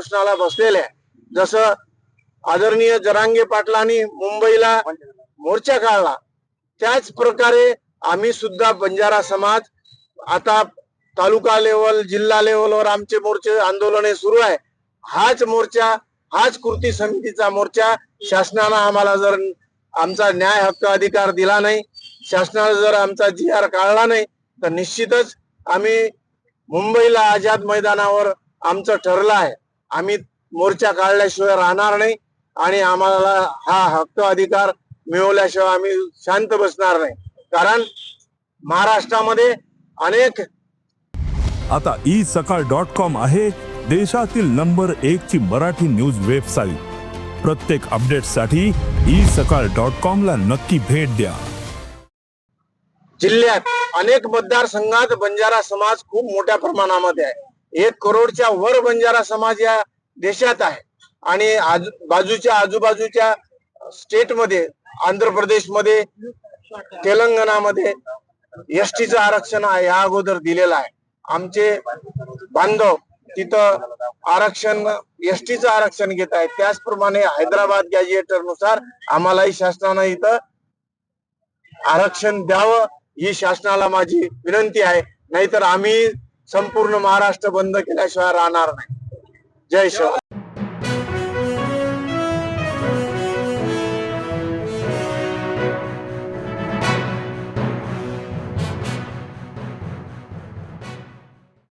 उपोषणाला बसलेले आहे जसं आदरणीय जरांगे पाटलांनी मुंबईला मोर्चा काढला त्याच प्रकारे आम्ही सुद्धा बंजारा समाज आता तालुका लेवल जिल्हा लेवलवर आमचे मोर्चे आंदोलने सुरू आहे. हाच मोर्चा हाच कृती समितीचा मोर्चा शासनानं आम्हाला जर आमचा न्याय हक्क अधिकार दिला नाही शासनानं जर आमचा जी आर काढला नाही तर निश्चितच आम्ही मुंबईला आझाद मैदानावर आमचं ठरलं आहे. आम्ही मोर्चा काढल्याशिवाय राहणार नाही आणि आम्हाला हा हक्क अधिकार मिळवल्याशिवाय आम्ही शांत बसणार नाही. कारण महाराष्ट्रामध्ये अनेक आता ई सकाळ डॉट कॉम आहे देशातील नंबर एक ची मराठी न्यूज वेबसाईट. प्रत्येक अपडेटसाठी ई सकाळ डॉट कॉम ला नक्की भेट द्या. जिल्ह्यात अनेक मतदारसंघात बंजारा समाज खूप मोठ्या प्रमाणामध्ये आहे. एक करोडच्या वर बंजारा समाज या देशात आहे. आणि आज बाजूच्या आजूबाजूच्या स्टेटमध्ये आंध्र प्रदेशमध्ये तेलंगणामध्ये एसटीचं आरक्षण आहे या अगोदर दिलेलं आहे. आमचे बांधव तिथं आरक्षण एसटीचं आरक्षण घेत आहे त्याचप्रमाणे हैदराबाद गॅजिएटरनुसार आम्हालाही शासनानं इथं आरक्षण द्यावं ही शासनाला माझी विनंती आहे. नाहीतर आम्ही संपूर्ण महाराष्ट्र बंद केल्याशिवाय राहणार नाही. जय शिवाय